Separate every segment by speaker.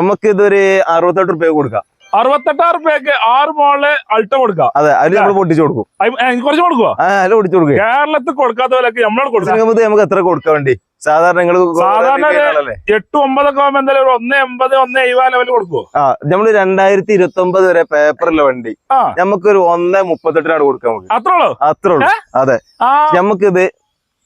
Speaker 1: നമുക്ക് ഇതൊരു അറുപത്തെട്ട് റുപ്യ കൊടുക്കാം.
Speaker 2: അറുപത്തെട്ടായിരം റുപ്യക്ക് ആറ് മോളെ അൾട്ട കൊടുക്കാം.
Speaker 1: അതെ അതിൽ നമ്മൾ പൊട്ടിച്ചു കൊടുക്കും.
Speaker 2: കുറച്ച് കൊടുക്കുവോ?
Speaker 1: അതിൽ പൊട്ടിച്ചു കൊടുക്കുക
Speaker 2: കേരളത്തിൽ കൊടുക്കാത്ത വിലക്ക് നമ്മളോട് കൊടുക്കും.
Speaker 1: നമുക്ക് എത്ര കൊടുക്കാൻ വേണ്ടി? സാധാരണ നിങ്ങൾ
Speaker 2: സാധാരണ ഒരു- എട്ട് ഒമ്പതൊക്കെ ആവുമ്പോ എന്തായാലും ഒന്ന് എൺപത് ഒന്ന് എഴുപത് ലെവൽ കൊടുക്കുവോ?
Speaker 1: ആ നമ്മൾ രണ്ടായിരത്തി ഇരുപത്തി ഒമ്പത് വരെ പേപ്പറിലെ വണ്ടി. നമുക്കൊരു ഒന്ന് മുപ്പത്തെട്ടിനാണ് കൊടുക്കാൻ നമുക്ക്.
Speaker 2: അത്രേ ഉള്ളൂ
Speaker 1: അത്രേ ഉള്ളൂ അതെ നമുക്കിത്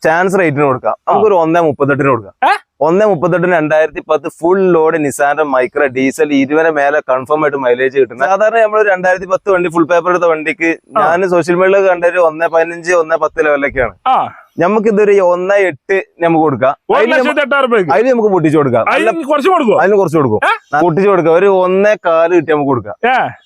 Speaker 1: ചാൻസ് റേറ്റിന് കൊടുക്കാം. നമുക്കൊരു ഒന്ന് മുപ്പത്തെട്ടിന് കൊടുക്കാം? ഒന്നേ മുപ്പത്തെട്ടിന് രണ്ടായിരത്തി പത്ത് ഫുൾ ലോഡ് നിസാന്റെ മൈക്രോ ഡീസൽ ഇരുവരെ മേലെ കൺഫേം ആയിട്ട് മൈലേജ് കിട്ടുന്നത് സാധാരണ നമ്മൾ രണ്ടായിരത്തി പത്ത് വണ്ടി ഫുൾ പേപ്പർ എടുത്ത വണ്ടിക്ക് ഞാൻ സോഷ്യൽ മീഡിയയിൽ കണ്ടൊരു ഒന്ന് പതിനഞ്ച് ഒന്ന് പത്ത് ലെവലൊക്കെയാണ്
Speaker 2: ആ.
Speaker 1: നമുക്ക് ഇതൊരു ഒന്ന് എട്ട് നമുക്ക് കൊടുക്കാം. അതിന് നമുക്ക് പൊട്ടിച്ചു കൊടുക്കാം.
Speaker 2: കുറച്ച് കൊടുക്കും
Speaker 1: അതിന് കുറച്ച് കൊടുക്കും. പൊട്ടിച്ചു കൊടുക്കാം. ഒരു ഒന്നേ കാൽ കിട്ടി നമുക്ക് കൊടുക്കാം.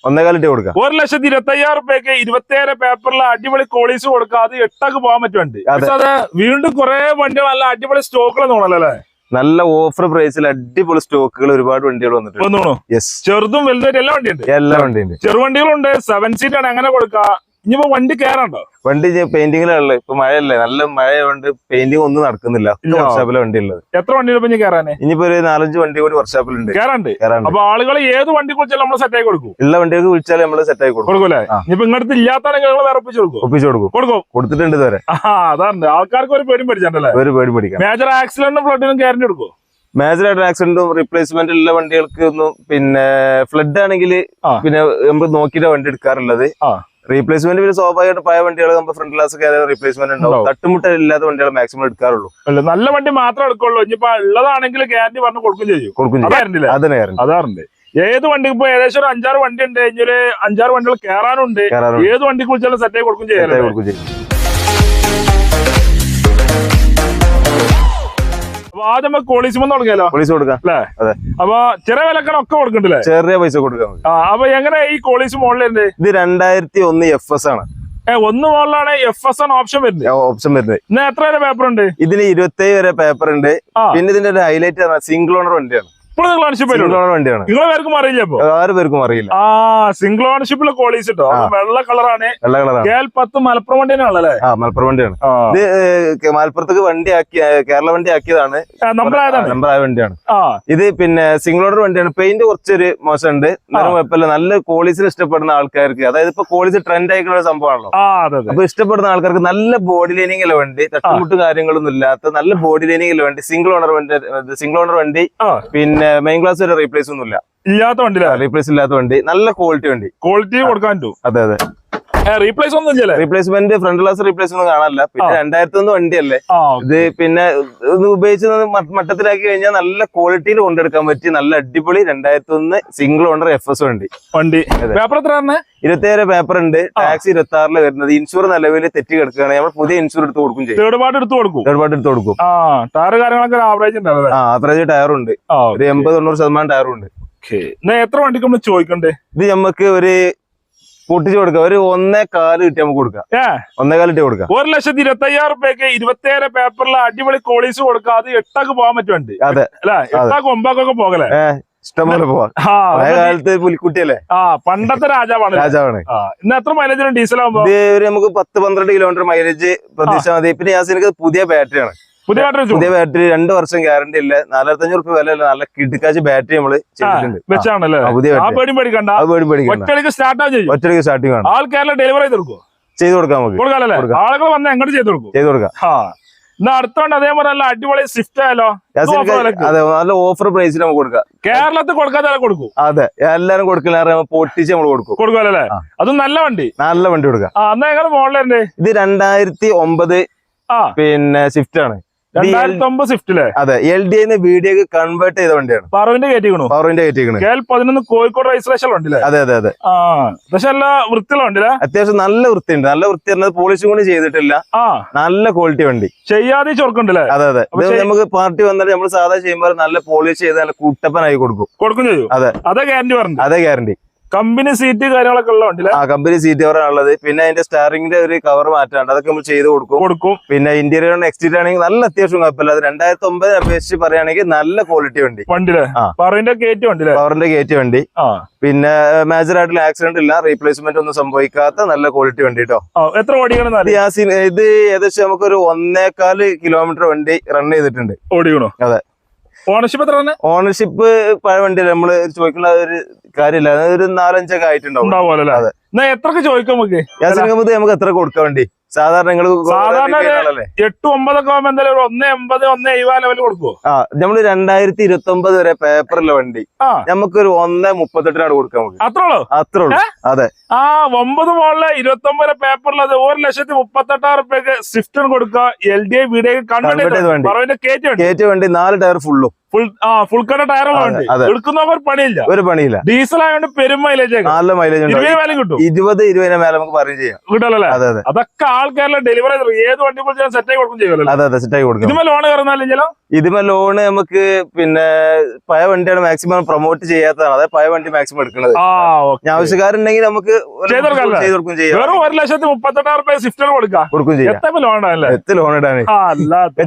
Speaker 1: ഒന്നേ കാൽ കിട്ടി കൊടുക്കാം.
Speaker 2: ഒരു ലക്ഷത്തി ഇരുപത്തി അയ്യായിരം റുപ്യക്ക് ഇരുപത്തിയേഴ് പേപ്പറിൽ അടിപൊളി കോളീസ് കൊടുക്കാം. അത് എട്ടൊക്കെ പോകാൻ പറ്റുന്നുണ്ട്
Speaker 1: അതെ.
Speaker 2: വീണ്ടും കുറെ വണ്ടികൾ നല്ല അടിപൊളി സ്റ്റോക്കുകൾ തോന്നല്ലോ
Speaker 1: നല്ല ഓഫർ പ്രൈസിൽ അടിപൊളി സ്റ്റോക്കുകൾ ഒരുപാട് വണ്ടികൾ വന്നിട്ടുണ്ട്.
Speaker 2: ചെറുതും വലുതായിട്ട് എല്ലാ വണ്ടിയുണ്ട്?
Speaker 1: എല്ലാ വണ്ടിയുണ്ട്.
Speaker 2: ചെറുവണ്ടികളുണ്ട്. സെവൻ സീറ്റ് ആണ്. അങ്ങനെ കൊടുക്കുക ഇനിയിപ്പോ വണ്ടി കയറണ്ടോ
Speaker 1: വണ്ടി പെയിന്റിങ്ങിലുള്ളത് ഇപ്പൊ മഴയല്ലേ നല്ല മഴയുണ്ട് പെയിന്റിംഗ് ഒന്നും നടക്കുന്നില്ല.
Speaker 2: വർഷാപ്പിലെ
Speaker 1: വർക്ക്ഷോപ്പിലെ വണ്ടി ഉള്ളത്.
Speaker 2: എത്ര വണ്ടികൾ ഇപ്പൊ ഇനി കയറാന്
Speaker 1: ഇനിയിപ്പോ ഒരു നാലഞ്ച് വണ്ടി കൂടി വർക്ക്ഷോപ്പിലുണ്ട്
Speaker 2: കയറാണ്ട് അപ്പൊ ആളുകൾ ഏത് വണ്ടി കുറിച്ചാലും നമ്മൾ സെറ്റ് ആയി കൊടുക്കും.
Speaker 1: ഉള്ള വണ്ടികൾക്ക് വിളിച്ചാൽ നമ്മൾ സെറ്റ് ആയി കൊടുക്കും.
Speaker 2: കൊടുക്കൂലേ. ഇനിയിപ്പോ ഇങ്ങനത്തെ ഇല്ലാത്താണെങ്കിൽ നിങ്ങൾ വേറെ ഒപ്പിച്ച് കൊടുക്കും.
Speaker 1: ഒപ്പിച്ചു കൊടുക്കും.
Speaker 2: കൊടുക്കും.
Speaker 1: കൊടുത്തിട്ടുണ്ട് ഇതുവരെ.
Speaker 2: അതാണ് ആൾക്കാർക്ക് ഒരു പേടി പഠിച്ചിട്ടുണ്ടല്ലേ
Speaker 1: ഒരു പേടി പഠിക്കാം
Speaker 2: മേജർ ആക്സിഡന്റും ഫ്ലഡിനും ഗ്യാരണ്ടി കൊടുക്കും
Speaker 1: മേജർ ആയിട്ട് ആക്സിഡന്റും റീപ്ലേസ്മെന്റ് ഉള്ള വണ്ടികൾക്ക് ഒന്നും പിന്നെ ഫ്ലഡ് ആണെങ്കിൽ പിന്നെ നമ്മൾ നോക്കിയിട്ട് വണ്ടി എടുക്കാറുള്ളത്. റീപ്ലേസ്മെന്റ് പിന്നെ സ്വാഭാവികമായിട്ട് പഴയ വണ്ടികൾ നമ്മൾ ഫ്രണ്ട് ഗ്ലാസ് ഒക്കെ റീപ്ലേസ്മെന്റ് ഉണ്ടാവും.
Speaker 2: ഉണ്ടാവും.
Speaker 1: തട്ടുമുട്ട ഇല്ലാത്ത വണ്ടികൾ മാക്സിമം എടുക്കാറുള്ളൂ.
Speaker 2: അല്ല നല്ല വണ്ടി മാത്രമേ എടുക്കുള്ളൂ. ഇനിയിപ്പോ ഉള്ളതാണെങ്കിൽ ഗ്യാരണ്ടി പറഞ്ഞ് കൊടുക്കും ചെയ്യും.
Speaker 1: കൊടുക്കും അതിന്
Speaker 2: അതാറുണ്ട് ഏത് വണ്ടി ഇപ്പൊ ഏകദേശം ഒരു അഞ്ചാറ് വണ്ടി ഉണ്ട്. ഇനി അഞ്ചാറ് വണ്ടികൾ കയറാനുണ്ട് ഏത് വണ്ടിക്ക് വിളിച്ചാലും സെറ്റായി കൊടുക്കും ചെയ്യാറുണ്ട്
Speaker 1: കൊടുക്കും ചെയ്യും.
Speaker 2: അപ്പൊ ആദ്യം നമുക്ക് കോളീസുമെന്ന് തുടങ്ങിയാലോ?
Speaker 1: പോലീസ് കൊടുക്കാം.
Speaker 2: അല്ലേ?
Speaker 1: അതെ.
Speaker 2: അപ്പൊ ചെറിയ വിലക്കണം ഒക്കെ കൊടുക്കണ്ടല്ലേ?
Speaker 1: ചെറിയ പൈസ കൊടുക്കാം
Speaker 2: അപ്പൊ എങ്ങനെ ഈ കോളീസ് മോഡലുണ്ട്
Speaker 1: ഇത് രണ്ടായിരത്തി ഒന്ന് എഫ് എസ് ആണ്.
Speaker 2: ഏ ഒന്ന് മോഡലാണ് എഫ് എസ് ആണ് ഓപ്ഷൻ വരുന്നത്.
Speaker 1: ഓപ്ഷൻ വരുന്നത്.
Speaker 2: ഇന്ന് എത്ര വരെ പേപ്പർ ഉണ്ട്?
Speaker 1: ഇതിന് ഇരുപത്തേഴ് വരെ പേപ്പർ ഉണ്ട്. പിന്നെ ഇതിന്റെ ഒരു ഹൈലൈറ്റ് സിംഗിൾ ഓണർ വണ്ടിയാണ്.
Speaker 2: ഇപ്പോൾ നിങ്ങൾ ഓണർഷിപ്പ്
Speaker 1: വണ്ടിയാണ്.
Speaker 2: നിങ്ങളെ പേർക്കും അറിയില്ല ഇപ്പൊ?
Speaker 1: ആറ് പേർക്കും അറിയില്ല.
Speaker 2: ആ സിംഗിൾ ഓണർഷിപ്പിലെ കോളീസ് കിട്ടോ. വെള്ള കളറാണ്.
Speaker 1: വെള്ള കളറാണ്.
Speaker 2: കെ എൽ പത്ത് മലപ്പുറം വണ്ടിയാണല്ലേ
Speaker 1: ആ മലപ്പുറം വണ്ടിയാണ്. ഇത് മലപ്പുറത്തേക്ക് വണ്ടി ആക്കി കേരള വണ്ടി ആക്കിയതാണ്.
Speaker 2: നമ്പർ ആയതാണ്
Speaker 1: നമ്പർ ആയ വണ്ടിയാണ് ഇത് പിന്നെ സിംഗിൾ ഓണർ വണ്ടിയാണ്. പെയിന്റ് കുറച്ചൊരു മോശമുണ്ട്. കുഴപ്പമില്ല. നല്ല കോളീസിൽ ഇഷ്ടപ്പെടുന്ന ആൾക്കാർക്ക് അതായത് ഇപ്പൊ കോളീസ് ട്രെൻഡ് ആയിട്ടുള്ള ഒരു സംഭവമാണല്ലോ. അപ്പൊ ഇഷ്ടപ്പെടുന്ന ആൾക്കാർക്ക് നല്ല ബോഡി ലൈനിങ് ഉള്ള വണ്ടി തട്ടുമുട്ട് കാര്യങ്ങളൊന്നും ഇല്ലാത്ത നല്ല ബോഡി ലൈനിങ് ഉള്ള വണ്ടി സിംഗിൾ ഓണർ വണ്ടി സിംഗിൾ ഓണർ വണ്ടി
Speaker 2: ആ.
Speaker 1: പിന്നെ മെയിൻ ക്ലാസ് വരെ റീപ്ലേസ് ഒന്നും ഇല്ല
Speaker 2: ഇല്ലാത്ത വണ്ടി
Speaker 1: റീപ്ലേസ് ഇല്ലാത്ത വണ്ടി. നല്ല ക്വാളിറ്റി വണ്ടി.
Speaker 2: ക്വാളിറ്റി കൊടുക്കാൻ പറ്റും.
Speaker 1: അതെ അതെ.
Speaker 2: റീപ്ലേസ് ഒന്നും ഇല്ലല്ലേ?
Speaker 1: റീപ്ലേസ്മെന്റ് ഫ്രണ്ട് ഗ്ലാസ് റീപ്ലേസ് ഒന്നും കാണാനില്ല. പിന്നെ. രണ്ടായിരത്തി ഒന്ന് വണ്ടിയല്ലേ? ഇത് പിന്നെ ഇത് ഉപയോഗിച്ച് മട്ടത്തിലാക്കി കഴിഞ്ഞാൽ നല്ല ക്വാളിറ്റിയിൽ കൊണ്ടെടുക്കാൻ പറ്റി. നല്ല അടിപൊളി രണ്ടായിരത്തി ഒന്ന് സിംഗിൾ ഓണർ എഫ് എസ് വണ്ടി.
Speaker 2: വണ്ടി. പേപ്പർ എത്ര തന്നെ
Speaker 1: ഇരുപത്തിയേഴ് പേപ്പർ ഉണ്ട്. ടാക്സ് ഇരുപത്തി ആറിൽ വരുന്നത്. ഇൻഷുർ നിലവിൽ തെറ്റി കിടക്കുകയാണ്. നമ്മൾ പുതിയ ഇൻഷുർ എടുത്ത് കൊടുക്കും ചെയ്യും.
Speaker 2: തേർഡ് പാർട്ട് എടുത്ത് കൊടുക്കും.
Speaker 1: തേർഡ് പാർട്ടി എടുത്ത് കൊടുക്കും.
Speaker 2: ടയർ കാര്യങ്ങളൊക്കെ ആവറേജ് ഉണ്ടാവും
Speaker 1: ആവറേജ് ടയർ ഉണ്ട്. ഒരു എൺപത് തൊണ്ണൂറ് ശതമാനം ടയർ ഉണ്ട്.
Speaker 2: എത്ര വണ്ടിക്ക് നമ്മൾ ചോദിക്കണ്ടേ?
Speaker 1: ഇത് നമുക്ക് ഒരു പൊട്ടിച്ച് കൊടുക്കാം. ഒരു ഒന്നേ കാൽ കിട്ടി നമുക്ക് കൊടുക്കാം. ഒന്നേ കാൽ കിട്ടി കൊടുക്കാം.
Speaker 2: ഒരു ലക്ഷത്തി ഇരുപത്തി അയ്യായിരം റുപ്യക്ക് ഇരുപത്തിയേഴ് പേപ്പറിൽ അടിപൊളി കോളീസ് കൊടുക്കാം. അത് എട്ടാക്ക് പോകാൻ പറ്റുന്നുണ്ട്
Speaker 1: അതെ.
Speaker 2: അല്ലെ? എട്ടാക്ക് ഒമ്പാക്കൊക്കെ പോകലേ
Speaker 1: ഇഷ്ടംപോലെ പോവാം. പഴയ കാലത്ത് പുലിക്കുട്ടിയല്ലേ?
Speaker 2: ആ പണ്ടത്തെ രാജാവാണ്.
Speaker 1: രാജാവാണ്.
Speaker 2: ഇന്ന് എത്ര മൈലേജ് ഡീസൽ
Speaker 1: ആവുമ്പോ? നമുക്ക് പത്ത് പന്ത്രണ്ട് കിലോമീറ്റർ മൈലേജ് പ്രതീക്ഷ മതി. പിന്നെ പുതിയ പുതിയ ബാറ്ററിയാണ്
Speaker 2: പുതിയ ബാറ്ററി
Speaker 1: പുതിയ ബാറ്ററി രണ്ട് വർഷം ഗ്യാരണ്ടി ഇല്ല. നാലായിരത്തി റുപ്യ വില അല്ല നല്ല കിടക്കാച്ച് ബാറ്ററി നമ്മൾ
Speaker 2: വെച്ചാണല്ലേ? ഒറ്റയ്ക്ക്
Speaker 1: സ്റ്റാർട്ടിംഗ് ആണ്.
Speaker 2: ആൾക്കാരെ ഡെലിവറി ചെയ്ത് കൊടുക്കും
Speaker 1: ചെയ്ത് കൊടുക്കാം നമുക്ക്.
Speaker 2: കൊടുക്കാല്ലേ
Speaker 1: കൊടുക്കാം.
Speaker 2: ആളുകൾ വന്ന് എങ്ങോട്ട് ചെയ്ത് കൊടുക്കും?
Speaker 1: ചെയ്ത് കൊടുക്കാം.
Speaker 2: എന്നാ അടുത്തോണ്ട് അതേപോലെ നല്ല അടിപൊളി സ്വിഫ്റ്റ് ആയാലോ.
Speaker 1: അതെ നല്ല ഓഫർ പ്രൈസിൽ നമുക്ക് കൊടുക്കാം.
Speaker 2: കേരളത്തിൽ കൊടുക്കാതെ കൊടുക്കും.
Speaker 1: അതെ എല്ലാരും കൊടുക്കില്ല പൊട്ടിച്ച് നമ്മൾ കൊടുക്കും.
Speaker 2: കൊടുക്കുമല്ലേ
Speaker 1: ആ.
Speaker 2: അതും നല്ല വണ്ടി.
Speaker 1: നല്ല വണ്ടി കൊടുക്കാം.
Speaker 2: എന്നാ മോഡലുണ്ട്
Speaker 1: ഇത് രണ്ടായിരത്തി ഒമ്പത് പിന്നെ സ്വിഫ്റ്റ് ആണ്. അതെ എൽ ഡി ന്ന് വീഡിയോക്ക് കൺവേർട്ട് ചെയ്ത വണ്ടിയാണ്.
Speaker 2: പറവിന്റെ കയറ്റിക്കണു
Speaker 1: പറവിന്റെ കയറ്റിക്കണു
Speaker 2: കെ എൽ പതിനൊന്ന് കോഴിക്കോട് രജിസ്ട്രേഷൻ വണ്ടില്ലേ
Speaker 1: അതെ അതെ അതെ.
Speaker 2: പക്ഷെ എല്ലാ വൃത്തിയുള്ള വണ്ടിയില്ലേ?
Speaker 1: അത്യാവശ്യം നല്ല വൃത്തിയുണ്ട്. നല്ല വൃത്തി പറഞ്ഞത് പോളിഷും കൂടി ചെയ്തിട്ടില്ല. നല്ല ക്വാളിറ്റി വണ്ടി.
Speaker 2: ചെയ്യാതെ ചൊറുക്കുണ്ടല്ലേ
Speaker 1: അതെ അതെ. നമുക്ക് പാർട്ടി വന്നിട്ട് നമ്മൾ സാധാ ചെയ്യുമ്പോൾ നല്ല പോളിഷ് ചെയ്ത് നല്ല കൂട്ടപ്പനായി കൊടുക്കും.
Speaker 2: കൊടുക്കും ചെയ്യും.
Speaker 1: അതെ.
Speaker 2: അതെ ഗ്യാരണ്ടി പറഞ്ഞു
Speaker 1: അതെ ഗ്യാരണ്ടി
Speaker 2: കമ്പനി സീറ്റ് കാര്യങ്ങളൊക്കെ ഉള്ള
Speaker 1: ആ കമ്പനി സീറ്റ് ഉള്ളത്. പിന്നെ അതിന്റെ സ്റ്റാറിംഗിന്റെ ഒരു കവർ മാറ്റാണ്ട് അതൊക്കെ നമ്മൾ ചെയ്ത് കൊടുക്കും.
Speaker 2: കൊടുക്കും.
Speaker 1: പിന്നെ ഇന്റീരിയർ എക്സ്റ്റീരിയർ ആണെങ്കിൽ നല്ല അത്യാവശ്യം കുഴപ്പമില്ല. അത് രണ്ടായിരത്തി ഒമ്പത് അപേക്ഷിച്ച് പറയുകയാണെങ്കിൽ നല്ല ക്വാളിറ്റി വണ്ടി.
Speaker 2: വണ്ടിയിലെ? പവറിന്റെ കയറ്റി വണ്ടി
Speaker 1: പവറിന്റെ കയറ്റി വണ്ടി.
Speaker 2: ആ.
Speaker 1: പിന്നെ മേജർ ആയിട്ടുള്ള ആക്സിഡന്റ് ഇല്ല. റീപ്ലേസ്മെന്റ് ഒന്നും സംഭവിക്കാത്ത നല്ല ക്വാളിറ്റി വണ്ടി കേട്ടോ
Speaker 2: എത്ര ഓടിക്കണം
Speaker 1: ഇത് ഏകദേശം ഏകദേശം നമുക്കൊരു ഒന്നേകാൽ കിലോമീറ്റർ വണ്ടി റൺ ചെയ്തിട്ടുണ്ട്.
Speaker 2: ഓടിക്കണോ? ഓണർഷിപ്പ് എത്ര
Speaker 1: ഓണർഷിപ്പ് പഴയ വണ്ടിയല്ല നമ്മൾ ചോദിക്കുന്ന ഒരു കാര്യമില്ല. ഒരു നാലഞ്ചൊക്കെ ആയിട്ടുണ്ടാവും.
Speaker 2: എത്ര ചോദിക്കാം നമുക്ക്?
Speaker 1: നമുക്ക് എത്ര കൊടുക്കാൻ വേണ്ടി? സാധാരണ നിങ്ങൾ
Speaker 2: സാധാരണ ഒരു- എട്ട് ഒമ്പതൊക്കെ ആകുമ്പോ എന്തായാലും ഒരു ഒന്ന് എൺപത് ഒന്ന് എഴുപത് ലെവൽ കൊടുക്കുവോ?
Speaker 1: ആ നമ്മൾ രണ്ടായിരത്തി ഇരുപത്തി ഒമ്പത് വരെ പേപ്പറിലെ വണ്ടി നമുക്കൊരു ഒന്ന് മുപ്പത്തെട്ടിനാണ് കൊടുക്കാൻ നമുക്ക്
Speaker 2: അത്രേ ഉള്ളൂ
Speaker 1: അത്രേ ഉള്ളൂ അതെ.
Speaker 2: ആ ഒമ്പത് മോളിൽ ഇരുപത്തി ഒമ്പത് പേപ്പറിലത് ഒരു ലക്ഷത്തി മുപ്പത്തെട്ടായിരം റുപ്യക്ക് സ്വിഫ്റ്റ് കൊടുക്കുക. എൽ ഡി ഐ വീഡിയോ കണ്ടിട്ട് കയറ്റി വണ്ടി.
Speaker 1: നാല് ടയർ ഫുള്ളും
Speaker 2: ഫുൾ ആ ഫുൾ കട വണ്ടി എടുക്കുന്നവർ പണിയില്ല.
Speaker 1: ഒരു പണിയില്ല.
Speaker 2: ഡീസൽ ആയതുകൊണ്ട് പെരും മൈലേജ്
Speaker 1: നല്ല മൈലേജ്
Speaker 2: ഇരുപത് വില കിട്ടും.
Speaker 1: ഇരുപത് ഇരുപതിന് മേലെ നമുക്ക് പറയും ചെയ്യാം.
Speaker 2: കിട്ടല്ലേ
Speaker 1: അതെ അതെ.
Speaker 2: അതൊക്കെ ആൾക്കാരിലെ ഡെലിവറി ഏത് വണ്ടി കുറിച്ച് സെറ്റ് ആയി കൊടുക്കും ചെയ്യുമല്ലോ
Speaker 1: അതെ അതെ സെറ്റായി കൊടുക്കും.
Speaker 2: ഇതുമേ ലോൺ കയറുന്നാലും
Speaker 1: ഇതിമേ ലോണ് നമുക്ക് പിന്നെ പഴയ വണ്ടിയാണ് മാക്സിമം പ്രൊമോട്ട് ചെയ്യാത്തതാണ്. അതായത് പഴയ വണ്ടി മാക്സിമം എടുക്കുന്നത്. ആവശ്യക്കാരുണ്ടെങ്കിൽ നമുക്ക്
Speaker 2: വെറും ഒരു ലക്ഷത്തി മുപ്പത്തെട്ടായിരം റുപ്യ സ്വിഫ്റ്റിന് കൊടുക്കാം.
Speaker 1: കൊടുക്കും ചെയ്യാം.
Speaker 2: എത്ര ലോൺ
Speaker 1: ലോൺ ഇടാൻ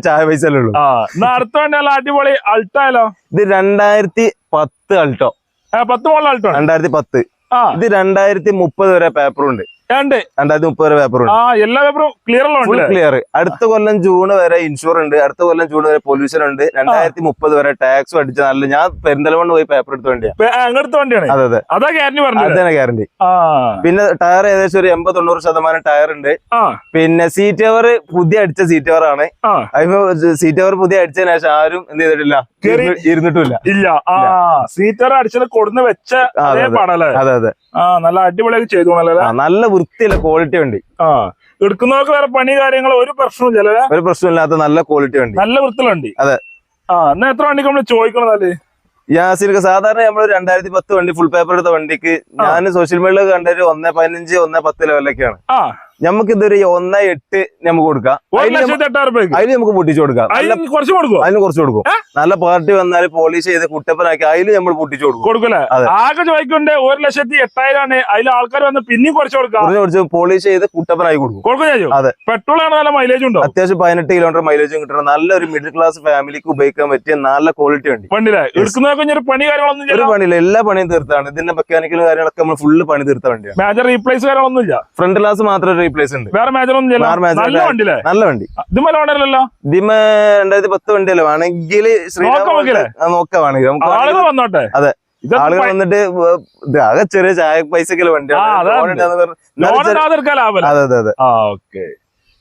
Speaker 1: ചായ പൈസ അല്ലേ ഉള്ളൂ
Speaker 2: അടുത്ത വണ്ടി അടിപൊളി അടിപൊളി അൾട്ടായാലോ
Speaker 1: ഇത് രണ്ടായിരത്തി പത്ത് അൾട്ടോ
Speaker 2: പത്ത് മോളിൽ അൾട്ടോ
Speaker 1: രണ്ടായിരത്തി പത്ത്. ഇത് രണ്ടായിരത്തി മുപ്പത് വരെ പേപ്പറുണ്ട്
Speaker 2: രണ്ട്.
Speaker 1: രണ്ടായിരത്തി മുപ്പത് വരെ പേപ്പർ
Speaker 2: ആ എല്ലാ പേപ്പറും ക്ലിയർ
Speaker 1: ഫുൾ ക്ലിയർ അടുത്ത കൊല്ലം ജൂൺ വരെ ഇൻഷുർ ഉണ്ട്. അടുത്ത കൊല്ലം ജൂൺ വരെ പൊല്യൂഷൻ ഉണ്ട്. രണ്ടായിരത്തി മുപ്പത് വരെ ടാക്സ് അടിച്ച നല്ല ഞാൻ പെരുന്തലമണ് പോയി പേപ്പർ എടുത്ത
Speaker 2: വണ്ടിയാണ്?
Speaker 1: അതെ അതെ.
Speaker 2: അതാ ഗ്യാരണ്ടി പറഞ്ഞത്.
Speaker 1: അതാണ് ഗ്യാരണ്ടി പിന്നെ ടയർ ഏകദേശം ഒരു എൺപത് തൊണ്ണൂറ് ശതമാനം ടയർ ഉണ്ട്. പിന്നെ സീറ്റ് കവർ പുതിയ അടിച്ച സീറ്റ് കവർ ആണ്. സീറ്റ് കവർ പുതിയ അടിച്ചതിന് ശേഷം ആരും എന്ത് ചെയ്തിട്ടില്ല. ഇരുന്നിട്ടില്ല
Speaker 2: ഇല്ല. സീറ്റ് സീറ്റർ അടിച്ചത് കൊടുന്ന് വെച്ച അതേ
Speaker 1: അതെ,
Speaker 2: ആ നല്ല അടിപൊളിയാക്കി ചെയ്തു
Speaker 1: നല്ല വൃത്തിയുള്ള ക്വാളിറ്റി വണ്ടി.
Speaker 2: ആ എടുക്കുന്നവർക്ക് വേറെ പണി കാര്യങ്ങൾ ഒരു പ്രശ്നവും ഇല്ലല്ലേ
Speaker 1: ഒരു പ്രശ്നമില്ലാത്ത നല്ല ക്വാളിറ്റി വണ്ടി.
Speaker 2: നല്ല വൃത്തിയുള്ള വണ്ടി.
Speaker 1: അതെ.
Speaker 2: ആ എന്നാ എത്ര വണ്ടിക്ക് നമ്മൾ ചോദിക്കണതല്ലേ
Speaker 1: യാസിർക്ക് സാധാരണ നമ്മൾ രണ്ടായിരത്തി പത്ത് വണ്ടി ഫുൾ പേപ്പർ എടുത്ത വണ്ടിക്ക് ഞാൻ സോഷ്യൽ മീഡിയയിൽ കണ്ടൊരു ഒന്ന് പതിനഞ്ച് ഒന്ന് പത്ത് ലെവലൊക്കെയാണ്
Speaker 2: ആ.
Speaker 1: നമുക്ക് ഇതൊരു ഒന്ന് എട്ട് നമുക്ക് കൊടുക്കാം. അതിൽ നമുക്ക് പൊട്ടിച്ചു കൊടുക്കാം.
Speaker 2: അതിന് കുറച്ച്
Speaker 1: കൊടുക്കും. നല്ല പാർട്ടി വന്നാൽ പോളിഷ് ചെയ്ത് കുട്ടപ്പനാക്കി അതിൽ നമ്മൾ പൊട്ടിച്ചു കൊടുക്കും. കൊടുക്കല്ലേ
Speaker 2: ആകെ ചോദിക്കണ്ടേ ഒരു ലക്ഷത്തി എട്ടായിരം ആണ്. അതിൽ ആൾക്കാർ വന്ന് പിന്നെയും കുറച്ച് കൊടുക്കാം.
Speaker 1: പോളിഷ് ചെയ്ത് കുട്ടപ്പനായി കൊടുക്കും.
Speaker 2: കൊടുക്കും
Speaker 1: അതെ.
Speaker 2: പെട്രോൾ ആണ് നല്ല മൈലേജ് ഉണ്ടോ?
Speaker 1: അത്യാവശ്യം പതിനെട്ട് കിലോമീറ്റർ മൈലേജും നല്ല നല്ലൊരു മിഡിൽ ക്ലാസ് ഫാമിലിക്ക് ഉപയോഗിക്കാൻ പറ്റിയ നല്ല ക്വാളിറ്റി
Speaker 2: ഉണ്ട് പണിയില്ല പണി കാര്യങ്ങളൊന്നും
Speaker 1: ഒരു പണിയില്ല. എല്ലാ പണിയും തീർത്താണ് ഇതിന്റെ മെക്കാനിക്കൽ കാര്യങ്ങളൊക്കെ നമ്മൾ ഫുള്ള് പണി തീർത്ത വണ്ടിയാണ്.
Speaker 2: മേജർ റീപ്ലേസ് കാര്യങ്ങളൊന്നും ഇല്ല?
Speaker 1: ഫ്രണ്ട് ഗ്ലാസ് മാത്രമേ റീപ്ലേസ് ഉണ്ട്.
Speaker 2: വേറെ മേജർ ഒന്നും ഇല്ല. നല്ല
Speaker 1: വണ്ടി.
Speaker 2: ദിമ ലോണല്ലോ
Speaker 1: ദിമ രണ്ടായിരത്തി പത്ത് വണ്ടിയല്ലേ? വേണമെങ്കിൽ. നോക്കാണെങ്കിൽ
Speaker 2: ആളുകൾ വന്നോട്ടെ?
Speaker 1: അതെ. ആളുകൾ വന്നിട്ട് ആകെ ചെറിയ ചായ
Speaker 2: പൈസ വണ്ടി
Speaker 1: അതെ അതെ അതെ.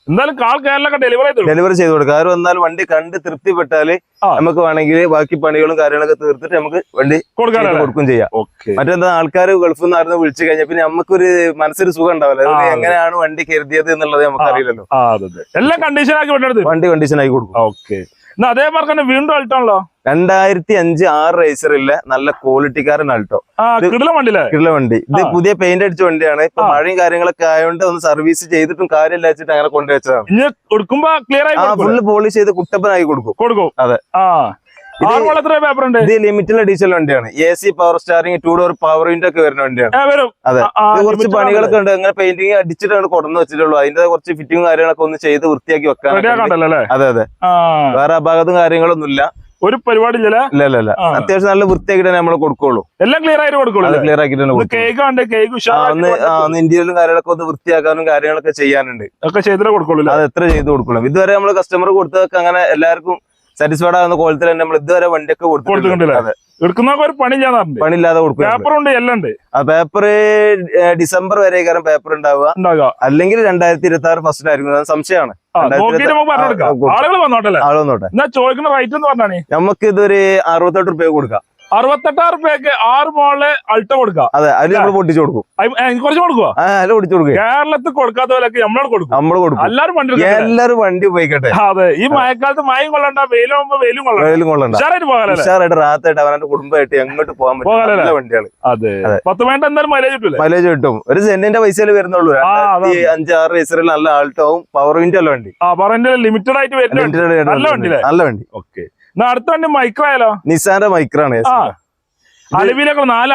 Speaker 2: എന്തായാലും കാൾ കേരളൊക്കെ ഡെലിവറി ചെയ്തു
Speaker 1: ഡെലിവറി ചെയ്ത് കൊടുക്കാം ആര് വന്നാലും വണ്ടി കണ്ട്
Speaker 2: തൃപ്തിപ്പെട്ടാൽ
Speaker 1: നമുക്ക് വേണമെങ്കിൽ ബാക്കി പണികളും കാര്യങ്ങളൊക്കെ തീർത്തിട്ട് നമുക്ക് വണ്ടി കൊടുക്കും ചെയ്യാം.
Speaker 2: ഓക്കെ.
Speaker 1: മറ്റെന്താ ആൾക്കാർ ഗൾഫിൽ നിന്ന് ആയിരുന്നു വിളിച്ചു കഴിഞ്ഞാൽ പിന്നെ നമുക്കൊരു മനസ്സിന് സുഖം ഉണ്ടാവില്ല. എങ്ങനെയാണ് വണ്ടി കരുതിയത് എന്നുള്ളത് നമുക്ക് അറിയില്ലല്ലോ
Speaker 2: എല്ലാം കണ്ടീഷൻ ആക്കി
Speaker 1: വണ്ടി കണ്ടീഷൻ ആയി കൊടുക്കും.
Speaker 2: ഓക്കെ. എന്നാ അതേമാർക്ക് തന്നെ വീണ്ടും അൾട്ടാണല്ലോ?
Speaker 1: രണ്ടായിരത്തി അഞ്ച് ആറ് റേസറിലെ നല്ല ക്വാളിറ്റിക്കാരൻ അൾട്ടോ.
Speaker 2: കിടല
Speaker 1: വണ്ടി. ഇത് പുതിയ പെയിന്റ് അടിച്ച വണ്ടിയാണ്. ഇപ്പൊ. മഴയും കാര്യങ്ങളൊക്കെ ആയതുകൊണ്ട് ഒന്ന് സർവീസ് ചെയ്തിട്ടും കാര്യമില്ല വെച്ചിട്ട് അങ്ങനെ കൊണ്ടുവച്ചതാണ്.
Speaker 2: ക്ലിയർ ആയി
Speaker 1: ഫുള്ള് പോളിഷ് ചെയ്ത് കുട്ടപ്പനായി കൊടുക്കും.
Speaker 2: കൊടുക്കും.
Speaker 1: അതെ.
Speaker 2: ആ.
Speaker 1: ഇത് ലിമിറ്റിലെ ഡീസൽ വണ്ടിയാണ്. A C power steering two door power window ഒക്കെ വരുന്ന വണ്ടിയാണ്. അതെ. കുറച്ച് പണികളൊക്കെ ഉണ്ട്. അങ്ങനെ പെയിന്റിങ് അടിച്ചിട്ടാണ് കൊടുന്ന് വെച്ചിട്ടുള്ളൂ. അതിന്റെ കുറച്ച് ഫിറ്റിംഗ് കാര്യങ്ങളൊക്കെ ഒന്ന് ചെയ്ത് വൃത്തിയാക്കി വെക്കാൻ അതെ അതെ. വേറെ അപാകത്തും കാര്യങ്ങളൊന്നും ഇല്ല
Speaker 2: ഒരു പരിപാടി ഇല്ലല്ലേ?
Speaker 1: ഇല്ല. അത്യാവശ്യം നല്ല വൃത്തിയാക്കിട്ട് നമ്മൾ കൊടുക്കുള്ളൂ.
Speaker 2: എല്ലാം ക്ലിയർ ആയിട്ട് കൊടുക്കുള്ളൂ
Speaker 1: ക്ലിയർ ആക്കിട്ട്
Speaker 2: കേക്ക് ഉണ്ട് കേക്ക്
Speaker 1: ഒന്ന് ഇന്ത്യയിലും കാര്യങ്ങളൊക്കെ ഒന്ന് വൃത്തിയാക്കാനും കാര്യങ്ങളൊക്കെ ചെയ്യാനുണ്ട്.
Speaker 2: ഒക്കെ ചെയ്തിട്ട് കൊടുക്കുള്ളൂ?
Speaker 1: അത് എത്ര ചെയ്ത് കൊടുക്കുള്ളൂ ഇതുവരെ നമ്മൾ കസ്റ്റമർ കൊടുത്തതൊക്കെ അങ്ങനെ എല്ലാവർക്കും സാറ്റിസ്ഫൈഡ് ആകുന്ന കോലത്തിൽ തന്നെ നമ്മൾ ഇതുവരെ വണ്ടിയൊക്കെ കൊടുത്തിട്ടുണ്ട്
Speaker 2: എടുക്കുന്നവർക്ക് ഒരു പണി ചെയ്യാറുണ്ട്
Speaker 1: പണിയില്ലാതെ കൊടുക്കും
Speaker 2: പേപ്പർ ഉണ്ട് എല്ലാം ഉണ്ട്.
Speaker 1: ആ പേപ്പർ ഡിസംബർ വരെ കാരണം പേപ്പർ ഉണ്ടാവുക. അല്ലെങ്കിൽ രണ്ടായിരത്തി ഇരുപത്തി ആറ് ഫസ്റ്റ് ആയിരിക്കും സംശയമാണ്.
Speaker 2: ആളുകൾ വന്നോട്ടെ
Speaker 1: ആൾ
Speaker 2: വന്നോട്ടെ. ചോദിക്കുന്ന റേറ്റ് എന്ന് പറഞ്ഞാണ്
Speaker 1: നമുക്ക് ഇതൊരു അറുപത്തെട്ട് രൂപ കൊടുക്കാം.
Speaker 2: അറുപത്തെട്ടായിരം രൂപയ്ക്ക് ആറ് മോളിൽ അൾട്ട കൊടുക്കാം.
Speaker 1: അതെ അതിൽ നമ്മൾ പൊട്ടിച്ചു കൊടുക്കും.
Speaker 2: കുറച്ച് കൊടുക്കുക
Speaker 1: പൊട്ടിച്ചു
Speaker 2: കേരളത്തിൽ കൊടുക്കാത്ത പോലെയൊക്കെ നമ്മളോട് കൊടുക്കും.
Speaker 1: നമ്മൾ കൊടുക്കും.
Speaker 2: എല്ലാരും വണ്ടി എല്ലാവരും
Speaker 1: എല്ലാരും വണ്ടി പോയിക്കട്ടെ
Speaker 2: അതെ. ഈ മഴക്കാലത്ത് മഴയും കൊള്ളണ്ട വെയിലാകുമ്പോ വെയിലും കൊള്ളണ്ട.
Speaker 1: വെയിലും കൊള്ളണ്ട.
Speaker 2: ഉഷാറായിട്ട് പോകാനല്ലേ
Speaker 1: ഉഷാറായിട്ട് റാത്തായിട്ട് അവരുടെ കുടുംബമായിട്ട് എങ്ങോട്ട് പോകാൻ പറ്റും. വണ്ടിയാണ്
Speaker 2: അതെ. പത്ത് മണിട്ട് എന്തായാലും മൈലേജ് കിട്ടും
Speaker 1: മൈലേജ് കിട്ടും. ഒരു സെന്റിന്റെ പൈസയിൽ വരുന്നുള്ളൂ. അഞ്ചാറ് റേസറിൽ നല്ല ആൾട്ടാവും പവർ വിൻഡ് അല്ല വണ്ടി.
Speaker 2: ആ വിൻഡ് ലിമിറ്റഡ് ആയിട്ട്
Speaker 1: വരുന്ന
Speaker 2: നല്ല വണ്ടി.
Speaker 1: നല്ല വണ്ടി.
Speaker 2: ഓക്കെ അടുത്ത വണ്ടി മൈക്രോ ആയാലോ
Speaker 1: നിസാന്റെ മൈക്രാണ്
Speaker 2: അലവിലൊക്കെ
Speaker 1: നല്ല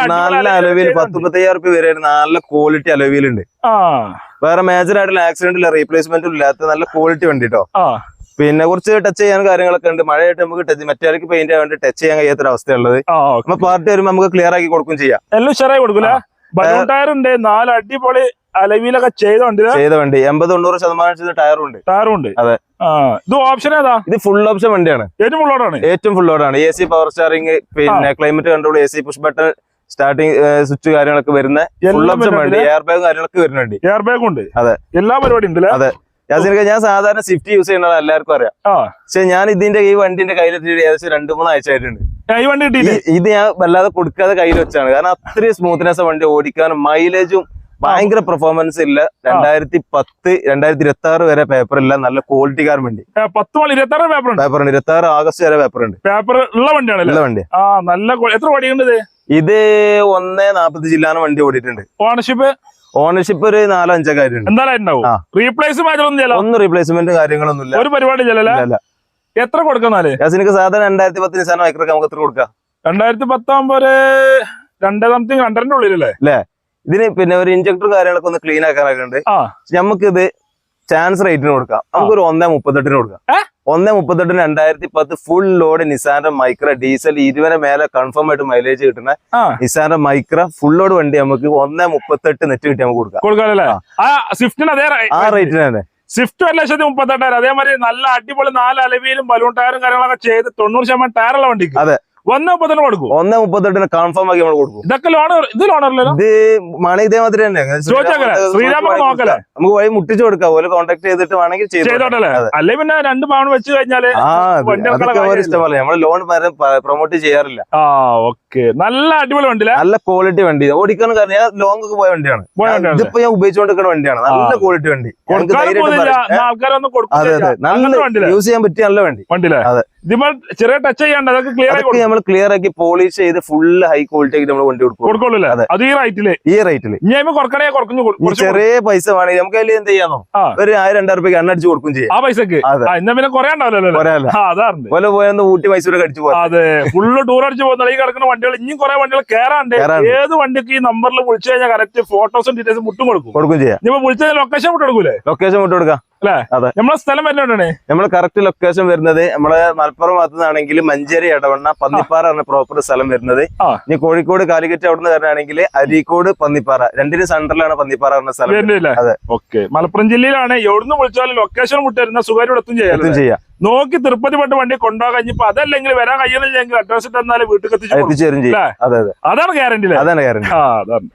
Speaker 1: അലവിൽ പത്ത്
Speaker 2: ചെയ്തിട്ടുണ്ട്.
Speaker 1: മുപ്പത്തയ്യായിരം റുപ്യ വരെ നല്ല ക്വാളിറ്റി അലവിലുണ്ട്. വേറെ മേജർ ആയിട്ടുള്ള ആക്സിഡന്റ് ഇല്ല റീപ്ലേസ്മെന്റും ഇല്ലാത്ത നല്ല ക്വാളിറ്റി വണ്ടി കേട്ടോ പിന്നെ കുറച്ച് ടച്ച് ചെയ്യാൻ കാര്യങ്ങളൊക്കെ ഉണ്ട്. മഴയായിട്ട് നമുക്ക് ടച്ച് മറ്റേ പെയിന്റ് ആയതുകൊണ്ട് ടച്ച് ചെയ്യാൻ കഴിയാത്തൊരു അവസ്ഥയുള്ളത് പാർട്ടി വരുമ്പോൾ നമുക്ക് ക്ലിയർ ആക്കി കൊടുക്കും ചെയ്യാം.
Speaker 2: എല്ലാം ഉഷാറായി കൊടുക്കൂല ബലൂൺ ടയർ ഉണ്ട്. നാല് അടിപൊളി അലവിലൊക്കെ ചെയ്ത വണ്ടി
Speaker 1: ചെയ്ത വണ്ടി. എൺപത് തൊണ്ണൂറ് ശതമാനം ടയറും ഉണ്ട്
Speaker 2: ടയറും ഉണ്ട്
Speaker 1: അതെ.
Speaker 2: ഇത് ഓപ്ഷൻ ഏതാ?
Speaker 1: ഇത് ഫുൾ ഓപ്ഷൻ വണ്ടിയാണ്.
Speaker 2: ഏറ്റവും ഉള്ളതാണ്
Speaker 1: ഏറ്റവും ഫുൾ ഓടാണ് എ സി പവർ സ്റ്റാറിംഗ് പിന്നെ climate control A C push button starting switch കാര്യങ്ങളൊക്കെ വരുന്ന ഫുൾ ഓപ്ഷൻ വണ്ടി
Speaker 2: വരുന്നുണ്ട്.
Speaker 1: എയർ ബാഗ് കാര്യങ്ങളൊക്കെ വരുന്ന വണ്ടി.
Speaker 2: എയർ ബാഗ് ഉണ്ട്.
Speaker 1: അതെ.
Speaker 2: എല്ലാ പരിപാടി ഉണ്ടല്ലേ
Speaker 1: അതെ. യാസിനൊക്കെ ഞാൻ സാധാരണ സ്വിഫ്റ്റ് യൂസ് ചെയ്യുന്നത് എല്ലാവർക്കും അറിയാം. പക്ഷെ ഞാൻ ഇതിന്റെ ഈ വണ്ടിന്റെ കയ്യിലെത്തിയിട്ട് ഏകദേശം രണ്ടു മൂന്ന് ആഴ്ച ആയിട്ടുണ്ട്. ഇത് ഞാൻ വല്ലാതെ കൊടുക്കാതെ കയ്യിൽ വെച്ചാണ്. കാരണം അത്രയും സ്മൂത്ത്നെസ് വണ്ടി ഓടിക്കാനും മൈലേജും ഭയങ്കര പെർഫോമൻസ് ഇല്ല. രണ്ടായിരത്തി പത്ത് രണ്ടായിരത്തി ഇരുപത്തി ആറ് വരെ പേപ്പർ ഇല്ല. നല്ല ക്വാളിറ്റി കാർ വണ്ടി.
Speaker 2: പത്ത് മണി ഇരുപത്തി ആറ് പേപ്പർ ഉണ്ട്.
Speaker 1: പേപ്പർ ഉണ്ട്. ഇരുപത്തി ആറ് ആഗസ്റ്റ് വരെ പേപ്പർ ഉണ്ട്.
Speaker 2: പേപ്പർ ഉള്ള വണ്ടിയാണ്
Speaker 1: ഉള്ള വണ്ടി.
Speaker 2: ആ നല്ല എത്ര വടിയുണ്ട് ഇത്?
Speaker 1: ഇത് ഒന്നേ നാപ്പത്തി ജില്ലാണ് വണ്ടി ഓടിയിട്ടുണ്ട്.
Speaker 2: ഓണർഷിപ്പ്
Speaker 1: ഓണർഷിപ്പ് ഒരു നാലോ അഞ്ചോ
Speaker 2: എന്തായാലും ചെയ്യലോ
Speaker 1: ഒന്നും റീപ്ലേസ്മെന്റ് കാര്യങ്ങളൊന്നും ഇല്ല.
Speaker 2: ഒരു പരിപാടി
Speaker 1: ഇല്ല.
Speaker 2: എത്ര കൊടുക്കുന്നാൽ
Speaker 1: സാധനം സാധാരണ രണ്ടായിരത്തി പത്തിന് സാധനം മൈക്രോക്ക് നമുക്ക് എത്ര കൊടുക്കാം?
Speaker 2: രണ്ടായിരത്തി പത്താകുമ്പോ ഒരു രണ്ടേ സംതിങ് രണ്ടരന്റെ ഉള്ളിലല്ലേ?
Speaker 1: ഇതിന് പിന്നെ ഒരു ഇഞ്ചക്ടർ കാര്യങ്ങളൊക്കെ ഒന്ന് ക്ലീൻ ആക്കാനൊക്കെ ഉണ്ട്
Speaker 2: നമുക്കിത്
Speaker 1: നമുക്ക് ഇത് ചാൻസ് റേറ്റിന് കൊടുക്കാം. നമുക്ക് ഒരു ഒന്നേ മുപ്പത്തെട്ടിന് കൊടുക്കാം? ഒന്നേ മുപ്പത്തെട്ടിന് രണ്ടായിരത്തി പത്ത് ഫുൾ ലോഡ് നിസാന്റെ മൈക്ര ഡീസൽ ഇരുവരെ മേലെ കൺഫേം ആയിട്ട് മൈലേജ് കിട്ടുന്ന നിസാന്റെ മൈക്ര ഫുൾ ലോഡ് വണ്ടി നമുക്ക് ഒന്നേ മുപ്പത്തെട്ട് നെറ്റ് കിട്ടി നമുക്ക് കൊടുക്കാം. ആ. റേറ്റിന് തന്നെ.
Speaker 2: സ്വിഫ്റ്റ് ഒരു ലക്ഷത്തി മുപ്പത്തെട്ടായിരം. അതേമാതിരി നല്ല അടിപൊളി നാല് അലവിയിലും ബലൂൺ ടയറും കാര്യങ്ങളൊക്കെ ചെയ്ത് തൊണ്ണൂറ് ശതമാനം ടയറുള്ള വണ്ടിക്ക്.
Speaker 1: അതെ.
Speaker 2: ഒന്ന് മുപ്പത്തെട്ട് കൊടുക്കും.
Speaker 1: ഒന്നേ മുപ്പത്തെട്ടിന് കൺഫേം ആക്കി നമ്മൾ കൊടുക്കും.
Speaker 2: ഇതൊക്കെ ലോൺ ഇത് ലോണറില്ലല്ലോ
Speaker 1: ഇത് മണി ഇതേ മാതിരി
Speaker 2: തന്നെ. ശ്രീരാമ നോക്കല
Speaker 1: നമുക്ക് വഴി മുട്ടിച്ചു കൊടുക്കാം. ഓരോ കോൺടാക്ട് ചെയ്തിട്ട് വേണമെങ്കിൽ.
Speaker 2: ചെയ്തോട്ടല്ലേ അല്ലെ? പിന്നെ രണ്ട് പവൻ വെച്ച് കഴിഞ്ഞാൽ.
Speaker 1: ഇഷ്ടമല്ല നമ്മൾ ലോൺ പ്രൊമോട്ട് ചെയ്യാറില്ല.
Speaker 2: ആ ഓക്കെ നല്ല അടിപൊളി വണ്ടി
Speaker 1: നല്ല ക്വാളിറ്റി വണ്ടി. ഓടിക്കാൻ കാരണം ഞാൻ ലോങ് ഒക്കെ പോയ വണ്ടിയാണ്. ഇതിപ്പോ ഞാൻ ഉപയോഗിച്ചുകൊണ്ടിരിക്കുന്ന വണ്ടിയാണ്. നല്ല ക്വാളിറ്റി വണ്ടി.
Speaker 2: ആൾക്കാരൊന്നും
Speaker 1: അതെ അതെ.
Speaker 2: കൊടുക്കും
Speaker 1: നല്ല യൂസ് ചെയ്യാൻ പറ്റിയ നല്ല വണ്ടി.
Speaker 2: വണ്ടിയിലെ. ഇതിപ്പോ ചെറിയ ടച്ച് ചെയ്യാണ്ട്. അതൊക്കെ ക്ലിയർ ആയി
Speaker 1: നമ്മൾ ക്ലിയർ ആക്കി പോളിഷ് ചെയ്ത് ഫുള്ള് ഹൈ ക്വാളിറ്റി ആയിട്ട് നമ്മൾ വണ്ടി കൊടുക്കും. അത്.
Speaker 2: ഈ
Speaker 1: റൈറ്റിൽ ഈ ചെറിയ പൈസ വേണമെങ്കിൽ നമുക്ക് അതിൽ എന്ത്
Speaker 2: ചെയ്യാനോ
Speaker 1: ഒരു ആയിരം രണ്ടായിരം രൂപയ്ക്ക് എണ്ണ അടിച്ച് കൊടുക്കും ചെയ്യാം.
Speaker 2: ആ പൈസക്ക്? പിന്നെ കുറേ
Speaker 1: പോലെ പോയെന്ന് ഊട്ടി മൈസൂരൊക്കെ അടിച്ചു പോകാം
Speaker 2: ഫുള്ള് ടൂർ അടിച്ച് പോകുന്ന ഈ കിടക്കുന്ന വണ്ടികൾ ഇനിയും കുറെ വണ്ടികൾ കേറാണ്ട്
Speaker 1: കേറാണ്ട്.
Speaker 2: ഏത് വണ്ടിക്ക് ഈ നമ്പറിൽ വിളിച്ചു കഴിഞ്ഞാൽ കറക്റ്റ് ഫോട്ടോസും ഡീറ്റെയിൽസും മുട്ടും കൊടുക്കും.
Speaker 1: കൊടുക്കും ചെയ്യാം.
Speaker 2: വിളിച്ചാൽ ലൊക്കേഷൻ വിട്ട് കൊടുക്കൂലേ?
Speaker 1: ലൊക്കേഷൻ വിട്ടു കൊടുക്കാം.
Speaker 2: നമ്മളെ സ്ഥലം വരുന്നുണ്ടേ
Speaker 1: നമ്മൾ കറക്റ്റ് ലൊക്കേഷൻ വരുന്നത് നമ്മളെ മലപ്പുറം ഭാഗത്തു നിന്നാണെങ്കിൽ മഞ്ചേരി ഇടവണ്ണ പന്നിപ്പാറ എന്ന പ്രോപ്പർ സ്ഥലം വരുന്നത്. ഇനി കോഴിക്കോട് കാലിക്കറ്റ് അവിടെ നിന്ന് വരണമെങ്കിൽ അരീക്കോട് പന്നിപ്പാറ. രണ്ടിനും സെന്ററിലാണ് പന്നിപ്പാറ എന്ന സ്ഥലം അതെ.
Speaker 2: ഓക്കെ മലപ്പുറം ജില്ലയിലാണ് എവിടുന്ന് വിളിച്ചാലും ലൊക്കേഷൻ വിട്ട് തരുന്ന സുഖമായിട്ട് എത്തും ചെയ്യാം
Speaker 1: ചെയ്യാം.
Speaker 2: നോക്കി തിരുപ്പതി പെട്ട് വണ്ടി കൊണ്ടുപോകാൻ കഴിഞ്ഞപ്പോ അതല്ലെങ്കിൽ വരാൻ കഴിയുന്നില്ലെങ്കിൽ അഡ്രസ് ഇട്ടെന്നാലും വീട്ടിൽ എത്തിച്ചു അതാണ് ഗ്യാരണ്ടി
Speaker 1: അതാണ് ഗ്യാരണ്ടി
Speaker 2: ആ അതാണ്.